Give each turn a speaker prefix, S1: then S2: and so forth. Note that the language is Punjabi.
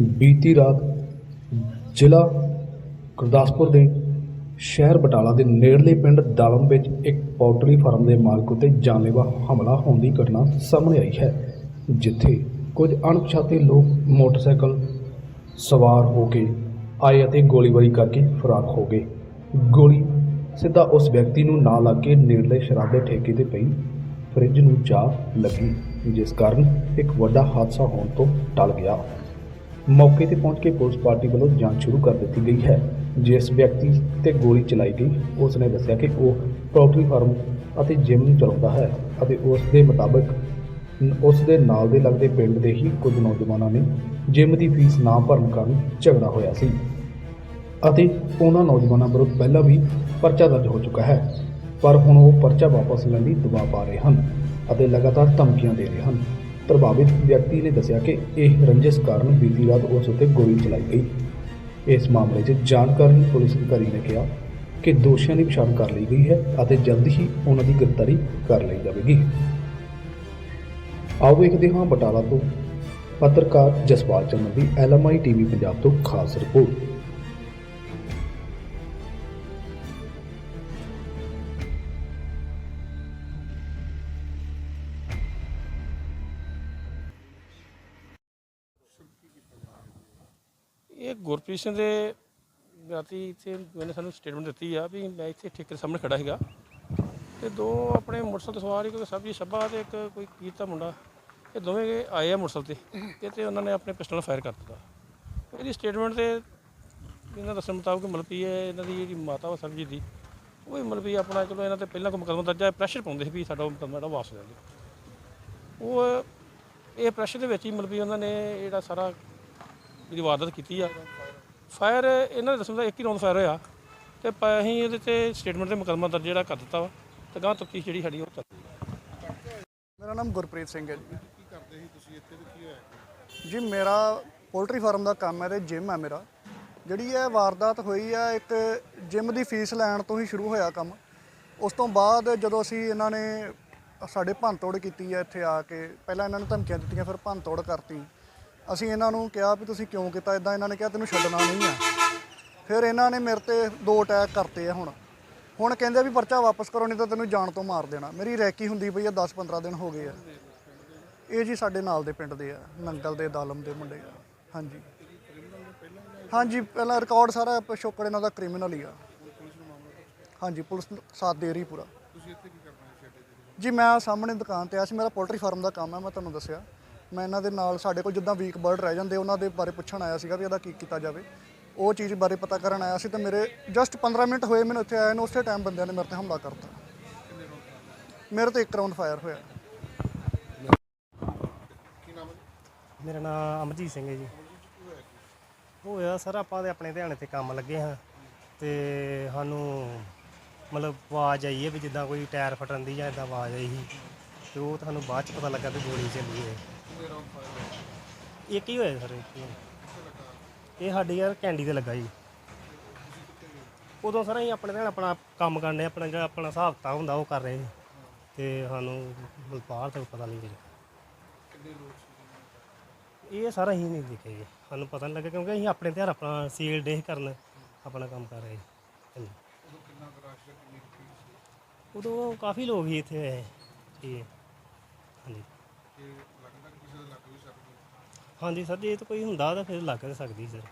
S1: ਬੀਤੀ ਰਾਤ ਜ਼ਿਲ੍ਹਾ ਗੁਰਦਾਸਪੁਰ ਦੇ ਸ਼ਹਿਰ ਬਟਾਲਾ ਦੇ ਨੇੜਲੇ ਪਿੰਡ ਦਾਲਮ ਵਿੱਚ ਇੱਕ ਪੋਲਟਰੀ ਫਾਰਮ ਦੇ ਮਾਲਕ ਉਤੇ ਜਾਨਲੇਵਾ ਹਮਲਾ ਹੋਣ ਦੀ ਘਟਨਾ ਸਾਹਮਣੇ ਆਈ ਹੈ, ਜਿੱਥੇ ਕੁਝ ਅਣਪਛਾਤੇ ਲੋਕ ਮੋਟਰਸਾਈਕਲ ਸਵਾਰ ਹੋ ਕੇ ਆਏ ਅਤੇ ਗੋਲੀਬਾਰੀ ਕਰਕੇ ਫਰਾਰ ਹੋ ਗਏ। ਗੋਲੀ ਸਿੱਧਾ ਉਸ ਵਿਅਕਤੀ ਨੂੰ ਨਾ ਲੱਗ ਕੇ ਨੇੜਲੇ ਸ਼ਰਾਬ ਦੇ ਠੇਕੇ ਤੇ ਪਈ ਫਰਿੱਜ ਨੂੰ ਜਾ ਲੱਗੀ, ਜਿਸ ਕਾਰਨ ਇੱਕ ਵੱਡਾ ਹਾਦਸਾ ਹੋਣ ਤੋਂ ਟਲ ਗਿਆ। ਮੌਕੇ ਤੇ ਪਹੁੰਚ ਕੇ ਪੁਲਿਸ ਪਾਰਟੀ ਵੱਲੋਂ ਜਾਂਚ ਸ਼ੁਰੂ ਕਰ ਦਿੱਤੀ ਗਈ ਹੈ। ਜਿਸ ਵਿਅਕਤੀ ਤੇ ਗੋਲੀ ਚਲਾਈ ਗਈ ਉਸ ਨੇ ਦੱਸਿਆ ਕਿ ਉਹ ਪੋਲਟਰੀ ਫਾਰਮ ਅਤੇ ਜਿਮ ਚਲਾਉਂਦਾ ਹੈ ਅਤੇ ਉਸ ਦੇ ਮੁਤਾਬਕ ਉਸ ਦੇ ਨਾਲ ਦੇ ਲੱਗਦੇ ਪਿੰਡ ਦੇ ਹੀ ਕੁਝ ਨੌਜਵਾਨਾਂ ਨੇ ਜਿਮ ਦੀ ਫੀਸ ਨਾ ਭਰਨ ਕਾਰਨ ਝਗੜਾ ਹੋਇਆ ਸੀ ਅਤੇ ਉਹਨਾਂ ਨੌਜਵਾਨਾਂ ਵਿਰੁੱਧ ਪਹਿਲਾਂ ਵੀ ਪਰਚਾ ਦਰਜ ਹੋ ਚੁੱਕਾ ਹੈ, ਪਰ ਹੁਣ ਉਹ ਪਰਚਾ ਵਾਪਸ ਲੈਣ ਲਈ ਦਬਾਅ ਪਾ ਰਹੇ ਹਨ ਅਤੇ ਲਗਾਤਾਰ ਧਮਕੀਆਂ ਦੇ ਰਹੇ ਹਨ। ਪ੍ਰਭਾਵਿਤ ਵਿਅਕਤੀ ਨੇ ਦੱਸਿਆ ਕਿ ਇਹ ਰੰਜਿਸ਼ ਕਾਰਨ ਬੀਤੀ ਰਾਤ ਉਸ ਉੱਤੇ ਗੋਲੀ ਚਲਾਈ ਗਈ। ਇਸ ਮਾਮਲੇ 'ਚ ਜਾਣਕਾਰੀ ਪੁਲਿਸ ਅਧਿਕਾਰੀ ਨੇ ਕਿਹਾ ਕਿ ਦੋਸ਼ੀਆਂ ਦੀ ਪਛਾਣ ਕਰ ਲਈ ਗਈ ਹੈ ਅਤੇ ਜਲਦ ਹੀ ਉਹਨਾਂ ਦੀ ਗ੍ਰਿਫਤਾਰੀ ਕਰ ਲਈ ਜਾਵੇਗੀ। ਆਓ ਵੇਖਦੇ ਹਾਂ ਬਟਾਲਾ ਤੋਂ ਪੱਤਰਕਾਰ ਜਸਪਾਲ ਚੰਦ ਦੀ ਐਲਐਮਆਈ ਟੀਵੀ ਪੰਜਾਬ ਤੋਂ ਖਾਸ ਰਿਪੋਰਟ।
S2: ਇਹ ਗੁਰਪ੍ਰੀਤ ਸਿੰਘ ਦੇ ਰਾਤੀ ਇੱਥੇ ਮੈਨੇ ਸਾਨੂੰ ਸਟੇਟਮੈਂਟ ਦਿੱਤੀ ਆ ਵੀ ਮੈਂ ਇੱਥੇ ਠੇਕੇ ਦੇ ਸਾਹਮਣੇ ਖੜਾ ਸੀਗਾ। ਤੇ ਦੋ ਆਪਣੇ ਮੋਟਰਸਾਈਕਲ ਤੇ ਸਵਾਰ ਇੱਕ ਸਬਜੀ ਛੱਬਾ ਤੇ ਇੱਕ ਕੋਈ ਕੀਤਾ ਮੁੰਡਾ, ਇਹ ਦੋਵੇਂ ਆਏ ਆ ਮੋਟਰਸਾਈਕਲ ਤੇ। ਤੇ ਤੇ ਉਹਨਾਂ ਨੇ ਆਪਣੇ ਪਿਸਟਲ ਨਾਲ ਫਾਇਰ ਕਰ ਦਿੱਤਾ। ਇਹਦੀ ਸਟੇਟਮੈਂਟ ਤੇ ਇਹਨਾਂ ਦੱਸਣ ਮੁਤਾਬਕ ਮਤਲਬ ਹੈ ਇਹਨਾਂ ਦੀ ਜਿਹੜੀ ਮਾਤਾ ਵਾ ਸਰਬਜੀਤ ਦੀ, ਉਹ ਵੀ ਮਤਲਬ ਆਪਣਾ ਚਲੋ ਇਹਨਾਂ ਤੇ ਪਹਿਲਾਂ ਕੋਈ ਮੁਕੱਦਮਾ ਦਰਜ ਹੈ ਪ੍ਰੈਸ਼ਰ ਪਾਉਂਦੇ ਸੀ ਵੀ ਸਾਡਾ ਉਹ ਜਿਹੜਾ ਵਾਪਸ ਲੈ ਲਓ। ਉਹ ਇਹ ਪ੍ਰੈਸ਼ਰ ਦੇ ਵਿੱਚ ਹੀ ਮਤਲਬ ਉਹਨਾਂ ਨੇ ਜਿਹੜਾ ਸਾਰਾ ਜਿਹੜੀ ਵਾਰਦਾਤ ਕੀਤੀ ਆ। ਫਾਇਰ ਇਹਨਾਂ ਦੇ ਦੱਸਣ ਦਾ ਇੱਕ ਹੀ ਰੌਂਦ ਫਾਇਰ ਹੋਇਆ ਤੇ ਪ- ਅਸੀਂ ਇਹਦੇ ਤੇ ਸਟੇਟਮੈਂਟ ਤੇ ਮੁਕੱਦਮਾ ਦਰਜ ਜਿਹੜਾ ਕਰ ਦਿੱਤਾ ਵਾ ਤੇ ਗਾਂ ਤਫਤੀਸ਼ ਜਿਹੜੀ ਸਾਡੀ ਉਹ ਚੱਲ ਰਹੀ ਹੈ
S3: ਮੇਰਾ ਨਾਮ ਗੁਰਪ੍ਰੀਤ ਸਿੰਘ ਹੈ ਜੀ। ਕੀ ਕਰਦੇ ਸੀ ਤੁਸੀਂ ਇੱਥੇ ਤੇ ਕੀ ਹੋਇਆ? ਜੀ ਮੇਰਾ ਪੋਲਟਰੀ ਫਾਰਮ ਦਾ ਕੰਮ ਹੈ ਤੇ ਜਿਮ ਹੈ ਮੇਰਾ। ਜਿਹੜੀ ਇਹ ਵਾਰਦਾਤ ਹੋਈ ਹੈ ਇੱਕ ਜਿਮ ਦੀ ਫੀਸ ਲੈਣ ਤੋਂ ਹੀ ਸ਼ੁਰੂ ਹੋਇਆ ਕੰਮ। ਉਸ ਤੋਂ ਬਾਅਦ ਜਦੋਂ ਅਸੀਂ ਇਹਨਾਂ ਨੇ ਸਾਡੇ ਭੰਨਤੋੜ ਕੀਤੀ ਹੈ ਇੱਥੇ ਆ ਕੇ ਪਹਿਲਾਂ ਇਹਨਾਂ ਨੂੰ ਧਮਕੀਆਂ ਦਿੱਤੀਆਂ ਫਿਰ ਭੰਨਤੋੜ ਕਰਤੀ। ਅਸੀਂ ਇਹਨਾਂ ਨੂੰ ਕਿਹਾ ਵੀ ਤੁਸੀਂ ਕਿਉਂ ਕੀਤਾ? ਇਦਾਂ ਇਹਨਾਂ ਨੇ ਕਿਹਾ ਤੈਨੂੰ ਛੱਡਣਾ ਨਹੀਂ ਆ। ਫਿਰ ਇਹਨਾਂ ਨੇ ਮੇਰੇ ਤੇ ਦੋ ਅਟੈਕ ਕਰਤੇ ਆ ਹੁਣ। ਹੁਣ ਕਹਿੰਦੇ ਵੀ ਪਰਚਾ ਵਾਪਸ ਕਰੋ ਨਹੀਂ ਤਾਂ ਤੈਨੂੰ ਜਾਨ ਤੋਂ ਮਾਰ ਦੇਣਾ। ਮੇਰੀ ਰੈਕੀ ਹੁੰਦੀ ਪਈ ਆ 10-15 ਦਿਨ ਹੋ ਗਏ ਆ। ਇਹ ਜੀ ਸਾਡੇ ਨਾਲ ਦੇ ਪਿੰਡ ਦੇ ਆ ਨੰਗਲ ਦੇ ਦਾਲਮ ਦੇ ਮੁੰਡੇ ਆ। ਹਾਂਜੀ। ਹਾਂਜੀ ਪਹਿਲਾਂ ਰਿਕਾਰਡ ਸਾਰਾ ਪਿਛੋਕੜ ਇਹਨਾਂ ਦਾ ਕ੍ਰਿਮੀਨਲ ਹੀ ਆ। ਹਾਂਜੀ ਪੁਲਿਸ ਸਾਥ ਦੇ ਰਹੀ ਪੂਰਾ। ਤੁਸੀਂ ਇੱਥੇ ਕੀ ਕਰਨਾ ਜੀ ਮੈਂ ਸਾਹਮਣੇ ਦੁਕਾਨ ਤੇ ਆਇਆ ਸੀ ਮੇਰਾ ਪੋਲਟਰੀ ਫਾਰਮ ਦਾ ਕੰਮ ਹੈ ਮੈਂ ਤੁਹਾਨੂੰ ਦੱਸਿਆ। ਮੈਂ ਇਹਨਾਂ ਦੇ ਨਾਲ ਸਾਡੇ ਕੋਲ ਜਿੱਦਾਂ ਵੀਕ ਬਰਡ ਰਹਿ ਜਾਂਦੇ ਉਹਨਾਂ ਦੇ ਬਾਰੇ ਪੁੱਛਣ ਆਇਆ ਸੀਗਾ ਵੀ ਇਹਦਾ ਕੀ ਕੀਤਾ ਜਾਵੇ। ਉਹ ਚੀਜ਼ ਬਾਰੇ ਪਤਾ ਕਰਨ ਆਇਆ ਸੀ ਤੇ ਮੇਰੇ ਜਸਟ 15 ਮਿੰਟ ਹੋਏ ਮੈਨੂੰ ਇੱਥੇ ਆਏ ਨੂੰ ਉਸੇ ਟਾਈਮ ਬੰਦਿਆਂ ਨੇ ਮੇਰੇ ਤੇ ਹਮਲਾ ਕਰਤਾ। ਮੇਰੇ ਤੇ ਇੱਕ ਰਾਉਂਡ ਫਾਇਰ ਹੋਇਆ।
S4: ਮੇਰਾ ਨਾਮ ਅਮਰਜੀਤ ਸਿੰਘ ਹੈ ਜੀ। ਹੋਇਆ ਸਰ ਆਪਾਂ ਤੇ ਆਪਣੇ ਧਿਆਨ ਤੇ ਕੰਮ ਲੱਗੇ ਹਾਂ ਤੇ ਸਾਨੂੰ ਮਤਲਬ ਆਵਾਜ਼ ਆਈ ਹੈ ਵੀ ਜਿੱਦਾਂ ਕੋਈ ਟਾਇਰ ਫਟਣ ਦੀ ਜਾਂ ਇਦਾਂ ਆਵਾਜ਼ ਆਈ ਸੀ ਤੇ ਉਹ ਤੁਹਾਨੂੰ ਬਾਅਦ ਚ ਪਤਾ ਲੱਗਾ ਵੀ ਗੋਲੀ ਚੱਲੀ ਹੈ। ਇੱਕ ਹੀ ਹੋਇਆ ਸਰ? ਇੱਕ ਹੀ ਹੋਇਆ। ਇਹ ਸਾਡੀ ਯਾਰ ਕੈਂਡੀ ਤੇ ਲੱਗਾ ਜੀ। ਉਦੋਂ ਸਰ ਅਸੀਂ ਆਪਣੇ ਧਿਆਨ ਆਪਣਾ ਕੰਮ ਕਰਨੇ ਆਪਣਾ ਜਿਹੜਾ ਆਪਣਾ ਹਿਸਾਬ ਕਿਤਾਬ ਹੁੰਦਾ ਉਹ ਕਰ ਰਹੇ ਸੀ। ਤੇ ਸਾਨੂੰ ਮਤਲਬ ਬਾਹਰ ਤੋਂ ਪਤਾ ਨਹੀਂ ਜੀ ਇਹ ਸਾਰਾ ਅਸੀਂ ਨਹੀਂ ਦਿਖੇ ਜੀ। ਸਾਨੂੰ ਪਤਾ ਨਹੀਂ ਲੱਗਿਆ ਕਿਉਂਕਿ ਅਸੀਂ ਆਪਣੇ ਧਿਆਨ ਆਪਣਾ ਸੇਲ ਡੇ ਕਰਨ ਆਪਣਾ ਕੰਮ ਕਰ ਰਹੇ ਹਾਂਜੀ ਉਦੋਂ ਕਾਫੀ ਲੋਕ ਹੀ ਇੱਥੇ ਆਏ ਜੀ ਹਾਂਜੀ। ਹਾਂਜੀ ਸਰ ਜੇ ਇਹ ਤਾਂ ਕੋਈ ਹੁੰਦਾ ਤਾਂ ਫਿਰ ਲੱਗ ਤਾਂ ਸਕਦੀ ਸਰ।